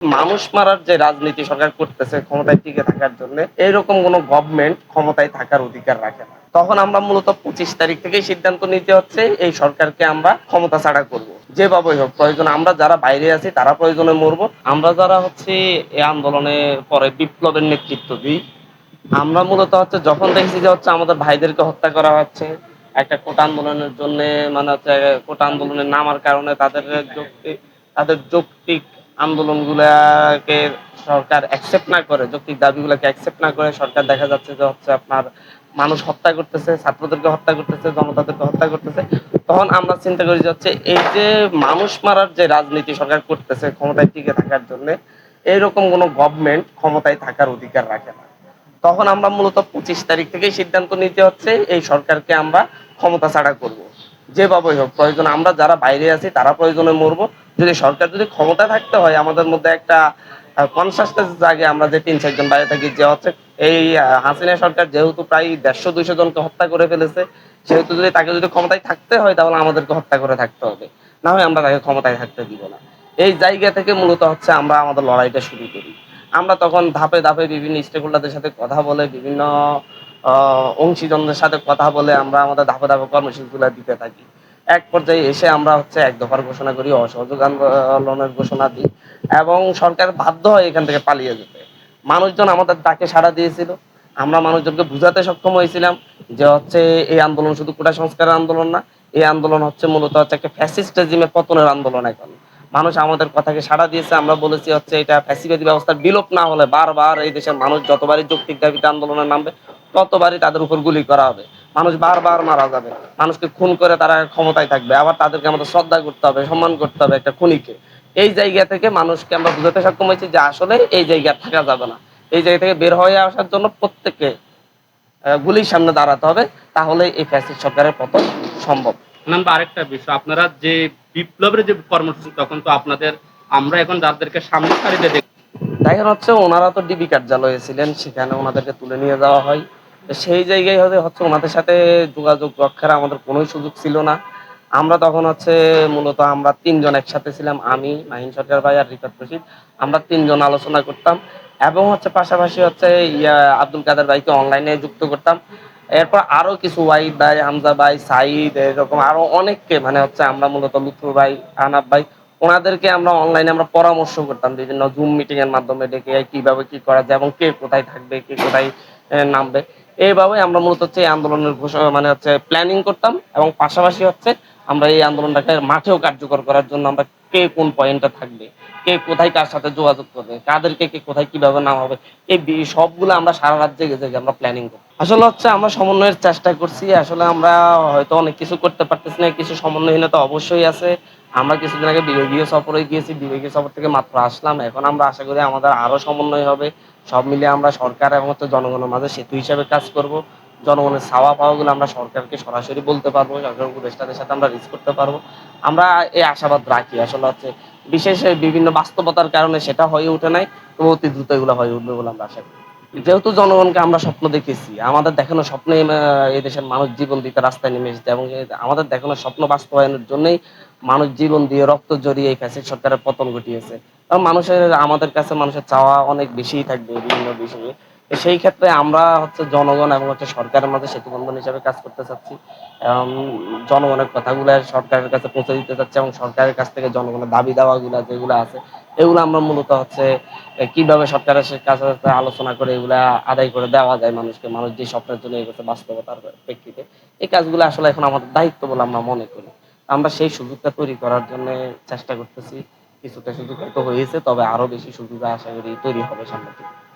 মানুষ মারার যে রাজনীতি সরকার করতেছে ক্ষমতায় টিকে থাকার জন্য, এইরকম কোন গভর্নমেন্ট ক্ষমতায় থাকার অধিকার রাখে না। তখন আমরা মূলত পঁচিশ তারিখ থেকেই সিদ্ধান্ত নিতে হচ্ছে, এই সরকারকে আমরা ক্ষমতা ছাড়া করব। যেভাবে হোক, প্রয়োজন আমরা যারা বাইরে আছি তারা প্রয়োজনে মরবো। আমরা যারা হচ্ছে এই আন্দোলনের পরে বিপ্লবের নেতৃত্ব দিই, আমরা মূলত হচ্ছে যখন দেখছি যে হচ্ছে আমাদের ভাইদেরকে হত্যা করা হচ্ছে, একটা কোটা আন্দোলনের জন্য মানে হচ্ছে কোটা আন্দোলনের নামার কারণে তাদের তাদের যৌক্তিক আন্দোলনগুলাকে সরকার অ্যাকসেপ্ট না করে, যৌক্তিক দাবিগুলোকে অ্যাকসেপ্ট না করে, সরকার দেখা যাচ্ছে যে হচ্ছে আপনার মানুষ হত্যা করতেছে, ছাত্রদেরকে হত্যা করতেছে, জনতাদেরকে হত্যা করতেছে। তখন আমরা চিন্তা করি যে হচ্ছে এই যে মানুষ মারার যে রাজনীতি সরকার করতেছে ক্ষমতায় টিকে থাকার জন্য, এইরকম কোনো গভর্নমেন্ট ক্ষমতায় থাকার অধিকার রাখে না। তখন আমরা মূলত পঁচিশ তারিখ থেকেই সিদ্ধান্ত নিতে হচ্ছে, এই সরকারকে আমরা ক্ষমতা ছাড়া করব। যেভাবে হোক, প্রয়োজন, আমরা যারা বাইরে আছি, তারা প্রয়োজনে মরবো। যদি সরকার যদি ক্ষমতা থাকতে হয়, আমাদের মধ্যে একটা কনসাসনেস জাগে আমরা যে তিন চারজন বাইরে থাকি, যে হচ্ছে এই হাসিনা সরকার যেহেতু প্রায় দেড়শো, দুইশো জনকে হত্যা করে ফেলেছে, সেহেতু যদি তাকে যদি ক্ষমতায় থাকতে হয়, তাহলে আমাদেরকে হত্যা করে থাকতে হবে। না হয় আমরা তাকে ক্ষমতায় থাকতে দিব না। এই জায়গা থেকে মূলত হচ্ছে আমরা আমাদের লড়াইটা শুরু করি। আমরা তখন ধাপে ধাপে বিভিন্ন স্টেক হোল্ডারদের সাথে কথা বলে বিভিন্ন অংশীজনদের সাথে কথা বলে আমরা আমাদের ধাপে ধাপে কর্মসূচিগুলো দিতে থাকি। এক পর্যায়ে এসে আমরা হচ্ছে এক দফার ঘোষণা করি, অসহযোগ আন্দোলনের ঘোষণা দিই এবং সরকার বাধ্য হয় এখান থেকে পালিয়ে যেতে। মানুষজন আমাদের ডাকে সাড়া দিয়েছিল। আমরা মানুষজনকে বুঝাতে সক্ষম হয়েছিলাম যে হচ্ছে এই আন্দোলন শুধু কোটা সংস্কারের আন্দোলন না, এই আন্দোলন হচ্ছে মূলত হচ্ছে একটা ফ্যাসিস্ট রেজিমের পতনের আন্দোলন এখন। মানুষ আমাদের কথাকে সাড়া দিয়েছে, আমরা বলেছি হচ্ছে এটা ফ্যাসিবাদী ব্যবস্থার বিলোপ না হলে বারবার এই দেশের মানুষ যতবারই যৌক্তিক দাবিতে আন্দোলনে নামবে ততবারই তাদের উপর গুলি করা হবে। মানুষ বারবার মারা যাবে। মানুষকে খুন করে তারা ক্ষমতায় থাকবে। আবার তাদেরকে আমাদের শ্রদ্ধা করতে হবে সম্মান করতে হবে একটা খুনিকে। এই জায়গা থেকে মানুষকে আমরা বুঝাতে সক্ষম হয়েছি যে আসলে এই জায়গা থাকা যাবে না। এই জায়গা থেকে বের হয়ে আসার জন্য প্রত্যেককে গুলির সামনে দাঁড়াতে হবে। তাহলে এই ফ্যাসিস্ট সরকারের পতন সম্ভব। আরেকটা বিষয়। আপনারা যে বিপ্লবের যে কর্মসূচি তখন তো আপনাদের আমরা এখন যাদেরকে সামনে সারিতে দেখি দেখেন হচ্ছে ওনারা তো ডিবি কার্যালয়ে ছিলেন সেখানে ওনাদেরকে তুলে নিয়ে যাওয়া হয়। সেই জায়গায় হতে হচ্ছে ওনাদের সাথে যোগাযোগ রক্ষার আমাদের কোনো সুযোগ ছিল না। আমরা তখন হচ্ছে মূলত আমরা তিনজন একসাথে ছিলাম, আমি, মাহিন সরকার ভাই আর রিফাত রশিদ। আমরা তিনজন আলোচনা করতাম এবং হচ্ছে পাশাপাশি হচ্ছে ইয়া আব্দুল কাদের ভাইকে অনলাইনে যুক্ত করতাম। এরপর আরও কিছু ওয়াইদ ভাই, হামজা ভাই সাইদ এরকম আরও অনেককে মানে হচ্ছে আমরা মূলত লুৎফু ভাই, আনাব ভাই ওনাদেরকে আমরা অনলাইনে আমরা পরামর্শ করতাম বিভিন্ন জুম মিটিং এর মাধ্যমে ডেকে কীভাবে কি করা যায় এবং কে কোথায় থাকবে, কে কোথায় নামবে। এইভাবে আমরা মূলত হচ্ছে এই আন্দোলনের ঘোষণা মানে হচ্ছে প্ল্যানিং করতাম এবং পাশাপাশি হচ্ছে আমরা এই আন্দোলনটাকে মাঠেও কার্যকর করার জন্য আমরা কে কোন পয়েন্টে থাকবে? কে কোথায় কার সাথে যোগাযোগ করবে? কাদেরকে কে কোথায় কীভাবে নাম হবে এই সবগুলো আমরা সারা জেগে জেগে আমরা প্ল্যানিং করি। আসলে হচ্ছে আমরা সমন্বয়ের চেষ্টা করছি, আসলে আমরা হয়তো অনেক কিছু করতে পারতেছি না, কিছু সমন্বয়হীনতা অবশ্যই আছে। আমরা কিছুদিন আগে বিভাগীয় সফরে গিয়েছি, বিভাগীয় সফর থেকে মাত্র আসলাম। এখন আমরা আশা করি আমাদের আরও সমন্বয় হবে। সব মিলিয়ে আমরা সরকার এবং হচ্ছে জনগণের মাঝে সেতু হিসাবে কাজ করব। জনগণের চাওয়া পাওয়াগুলো আমরা সরকারকে সরাসরি বলতে পারব সরকার উপদেষ্টাদের সাথে আমরা রিচ করতে পারব। আমরা এই আশাবাদ রাখি। আসলে হচ্ছে বিশেষ বিভিন্ন বাস্তবতার কারণে সেটা হয়ে ওঠে নাই তো অতি দ্রুত এগুলো হয়ে উঠবে বলে আমরা আশা করি। যেহেতু জনগণকে আমরা স্বপ্ন দেখেছি, আমাদের দেখানো স্বপ্নে এই দেশের মানুষ জীবন দিতে রাস্তায় নেমে এসেছে এবং আমাদের দেখানো স্বপ্ন বাস্তবায়নের জন্যই মানুষ জীবন দিয়ে রক্ত জড়িয়ে এই ফ্যাসিস্ট সরকারের পতন ঘটিয়েছে। কারণ মানুষের, আমাদের কাছে মানুষের চাওয়া অনেক বেশিই থাকবে বিভিন্ন বিষয়ে। সেই ক্ষেত্রে আমরা হচ্ছে জনগণ এবং হচ্ছে সরকারের মাঝে সেতু বন্ধন হিসাবে কাজ করতে চাচ্ছি এবং জনগণের কথাগুলো সরকারের কাছে পৌঁছে দিতে চাচ্ছি এবং সরকারের কাছ থেকে জনগণের দাবি দাওয়াগুলো যেগুলো আছে, এগুলো আমরা মূলত হচ্ছে কীভাবে সরকারের কাছে আলোচনা করে এগুলা আদায় করে দেওয়া যায় মানুষকে, মানুষ যে স্বপ্নের জন্য এগোচ্ছে বাস্তবতার প্রেক্ষিতে। এই কাজগুলো আসলে এখন আমাদের দায়িত্ব বলে আমরা মনে করি। আমরা সেই সুযোগটা তৈরি করার জন্য চেষ্টা করতেছি, কিছুটা সুযোগ হয়তো হয়েছে, তবে আরও বেশি সুযোগ আশা করি তৈরি হবে সামনে থেকে